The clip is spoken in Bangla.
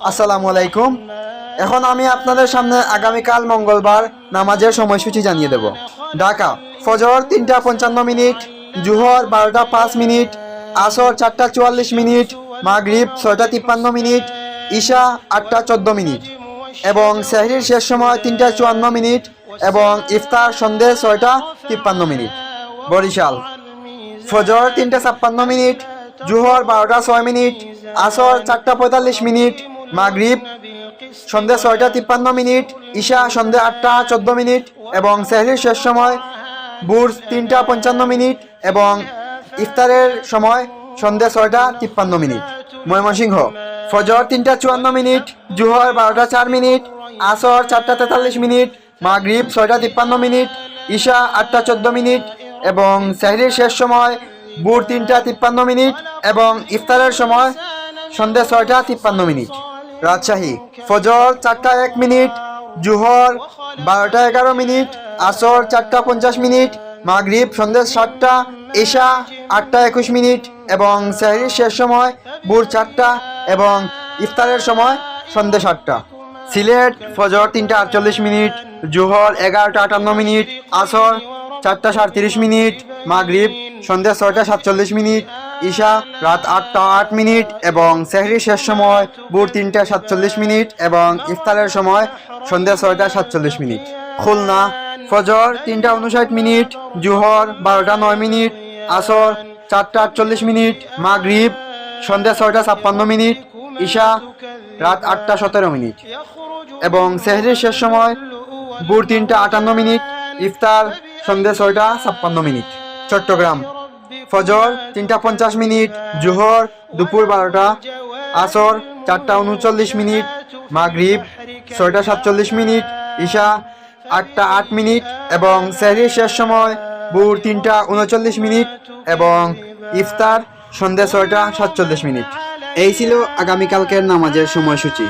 আসসালামু আলাইকুম। এখন আমি আপনাদের সামনে আগামীকাল মঙ্গলবার নামাজের সময়সূচি জানিয়ে দেব। ঢাকা, ফজর তিনটা পঞ্চান্ন মিনিট, জুহর বারোটা পাঁচ মিনিট, আসর চারটা চুয়াল্লিশ মিনিট, মাগরিব ছয়টা তিপ্পান্ন মিনিট, ঈশা আটটা চোদ্দ মিনিট এবং সেহরির শেষ সময় তিনটা চুয়ান্ন মিনিট এবং ইফতার সন্ধে ছয়টা তিপ্পান্ন মিনিট। বরিশাল, ফজর তিনটা ছাপ্পান্ন মিনিট, জুহর বারোটা ছয় মিনিট, আসর চারটা পঁয়তাল্লিশ মিনিট মাগরিব, সন্ধ্যে ছয়টা তিপ্পান্ন মিনিট, ঈশা সন্ধ্যে আটটা চোদ্দ মিনিট এবং সেহরির শেষ সময় বুর তিনটা পঞ্চান্ন মিনিট এবং ইফতারের সময় সন্ধ্যে ছয়টা তিপ্পান্ন মিনিট। ময়মনসিংহ, ফজর তিনটা চুয়ান্ন মিনিট, জুহর বারোটা চার মিনিট, আসর চারটা তেতাল্লিশ মিনিট, মাগরিব ছয়টা তিপ্পান্ন মিনিট, ঈশা আটটা চোদ্দ মিনিট এবং সেহরির শেষ সময় বুর তিনটা তিপ্পান্ন মিনিট এবং ইফতারের সময় সন্ধ্যে ছয়টা তিপ্পান্ন মিনিট। রাজশাহী। ফজর চারটা এক মিনিট, জুহর বারোটা এগারো মিনিট, আসর চারটা পঞ্চাশ মিনিট, মাগরীব সন্ধ্যে সাতটা, ঈশা আটটা একুশ মিনিট এবং সেহরির শেষ সময় বুর চারটা এবং ইফতারের সময় সন্ধ্যে সাতটা। সিলেট, ফজর তিনটা আটচল্লিশ মিনিট, জোহর এগারোটা আটান্ন মিনিট, আসর চারটা সাতত্রিশ মিনিট, মাগরীব সন্ধ্যা ছয়টা সাতচল্লিশ মিনিট ঈশা, রাত আটটা আট মিনিট এবং সেহরি শেষ সময়, ভোর তিনটা সাতচল্লিশ মিনিট এবং ইফতারের সময় সন্ধ্যা ছয়টা সাতচল্লিশ মিনিট। খুলনা, ফজর তিনটা উনষাট মিনিট, জোহর বারোটা নয় মিনিট, আসর চারটা আটচল্লিশ মিনিট, মাগরিব সন্ধ্যা ছয়টা ছাপ্পান্ন মিনিট, ঈশা রাত আটটা সতেরো মিনিট। এবং সেহরির শেষ সময়, ভোর তিনটা আটান্ন মিনিট, ইফতার সন্ধ্যা ছয়টা ছাপ্পান্ন মিনিট। চট্টগ্রাম ফজর, তিনটা পঞ্চাশ মিনিট, জোহর, দুপুর বারোটা, আসর, চারটা উনচল্লিশ মিনিট, মাগরিব, ছয়টা সাতচল্লিশ মিনিট, ঈশা, আটটা আট মিনিট এবং সেহরির শেষ সময়, ভোর তিনটা উনচল্লিশ মিনিট এবং ইফতার সন্ধ্যে ছয়টা সাতচল্লিশ মিনিট। এই ছিল আগামীকালকের নামাজের সময়সূচি।